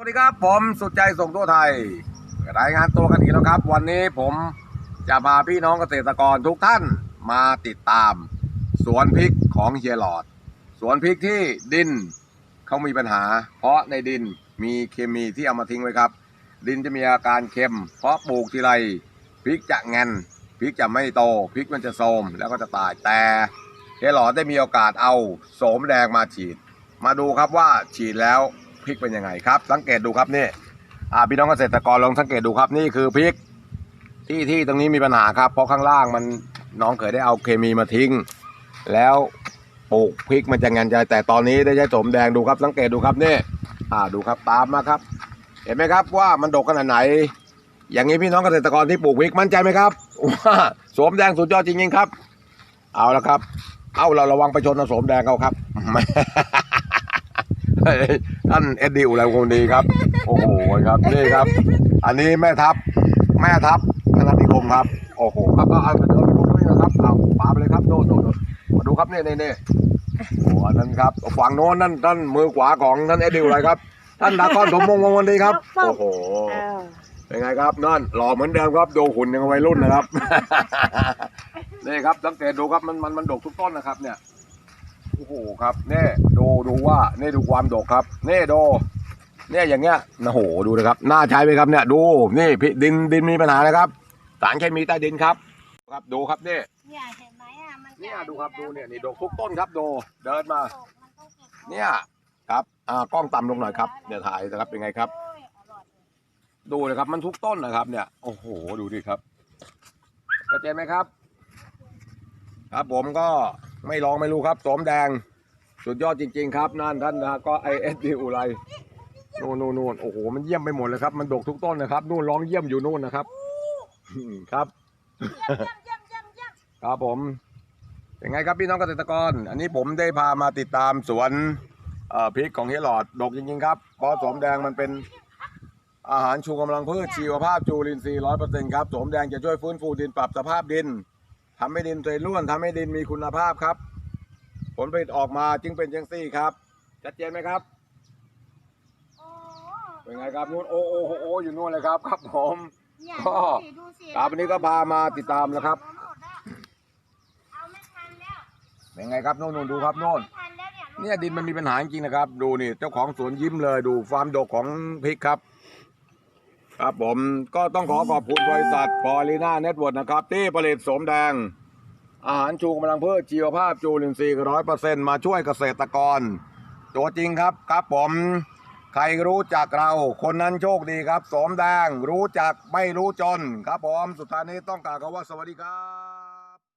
สวัสดีครับ ผมสุดใจส่งทั่วไทย รายงานตัวกันอีกแล้วครับ วันนี้ผมจะพาพี่น้องเกษตรกรทุกท่านมาติดตาม สวนพริกของเฮียหลอด สวนพริกที่ดินเขามีปัญหา เพราะในดินมีเคมีที่เอามาทิ้งไว้ครับ ดินจะมีอาการเค็ม เพราะปลูกทีไรพริกจะแงนพริกจะไม่โตพริกมันจะโทมแล้วก็จะตายแต่เฮียหลอดได้มีโอกาสเอาโสมแดงมาฉีด มาดูครับว่าฉีดแล้ว ริกเป็นยังไงครับ สังเกตดูครับนี่อ่าพี่น้องเกษตรกรลองสังเกตดูครับนี่คือพริกที่ที่ตรงนี้มีปัญหาครับเพราะข้างล่างมันน้องเคยได้เอาเคมีมาทิ้ง แล้วปลูกพริกมันจะงันใจแต่ตอนนี้ได้ใช้โสมแดงดูครับ สังเกตดูครับนี่อ่าดูครับตามมาครับ เห็นไหมครับว่ามันดกขนาดไหน อย่างนี้พี่น้องเกษตรกรที่ปลูกพริกมั่นใจไหมครับว่าโสมแดงสุดยอดจริงๆครับ เอาละครับ เอาเราระวังไปชนเอาโสมแดงเขาครับ ท่านเอ็ดดี้อุไรคนดีครับ โอ้โหครับนี่ครับ อันนี้แม่ทัพแม่ทัพธนติคมครับ โอ้โหครับก็เอาไปเดินดูด้วยนะครับเอาปาไปเลยครับโน่นโน่นโน่นมาดูครับนี่นี่นี่โอ้อันนั้นครับฝั่งโน้นนั่นท่านมือขวาของท่านเอ็ดดี้อุไรครับ ท่านดากอนสมมงคลวันดีครับ โอ้โหเออเป็นไงครับนั่นหล่อเหมือนเดิมครับดูหุ่นยังวัยรุ่นนะครับนี่ครับสังเกตดูครับมันมันมันดกทุกต้นนะครับเนี่ย โอ้โหครับนี่ดูดูว่านี่ดูความดกครับนี่ดูเนี่ยอย่างเงี้ยโอ้โหดูนะครับน่าใช้ไหมครับเนี่ยดูนี่พี่ดินดินมีปัญหานะครับสารเคมีใต้ดินครับ ครับดูครับนี่เนี่ยเห็นไหมอะมันเนี่ยดูครับดูเนี่ยนี่ดกทุกต้นครับดูเดินมามันต้องเก็บของเนี่ยครับอ่ากล้องต่ำลงหน่อยครับเนี่ยถ่ายนะครับเป็นไงครับโอ้ยอร่อยเลยดูเลยครับมันทุกต้นนะครับ เนี่ยโอ้โหดูดิครับชัดเจนไหมครับ ครับผมก็ ไม่ลองไม่รู้ครับสมแดง สุดยอดจริง ๆ ครับนั่นท่านนะก็ไอเอสดีอุไรนู่นนู่นนู่นโอ้โหมันเยี่ยมไปหมดเลยครับ มันดกทุกต้นนะครับนู่นร้องเยี่ยมอยู่นู่นนะครับอืมครับเยี่ยมเยี่ยมเยี่ยมเยี่ยมครับผมเป็นไงครับพี่น้องเกษตรกร อันนี้ผมได้พามาติดตามสวนเอ่อพริกของเฮียหลอดดกจริงๆครับเพราะสมแดงมันเป็นอาหารชูกำลังพืชชีวภาพจูลินทรีย์ร้อยเปอร์เซ็นต์ครับสมแดงจะช่วยฟื้นฟูดินปรับสภาพดิน ทำให้ดินเตยร่วนทำให้ดินมีคุณภาพครับ ผลผลิตออกมาจึงเป็นจังซี่ครับ ชัดเจนไหมครับโอ้เป็นไงครับนู่นโอโอโอโออยู่นู่นเลยครับครับผมเนี่ยก็ดูสิดูสิครับวันนี้ก็พามาติดตามนะครับเอาไม่ทันแล้วเป็นไงครับนู่นนู่นดูครับนู่นเอาไม่ทันแล้วเนี่ยเนี่ยดินมันมีปัญหาจริงๆนะครับ ดูนี่เจ้าของสวนยิ้มเลยดูความดกของพริกครับ ครับผมก็ต้องขอขอบคุณบริษัท พอลีนาเน็ตเวิร์นะครับ ที่ผลิตสมแดง อาหารชูกำลังพืชชีวภาพจูลินทรีย์ร้อยเปอร์เซ็นต์มาช่วยเกษตรกร ตัวจริงครับครับผม ใครรู้จักเราคนนั้นโชคดีครับ สมแดงรู้จักไม่รู้จน ครับผมสุดท้ายนี้ต้องกล่าวคำว่าสวัสดีครับ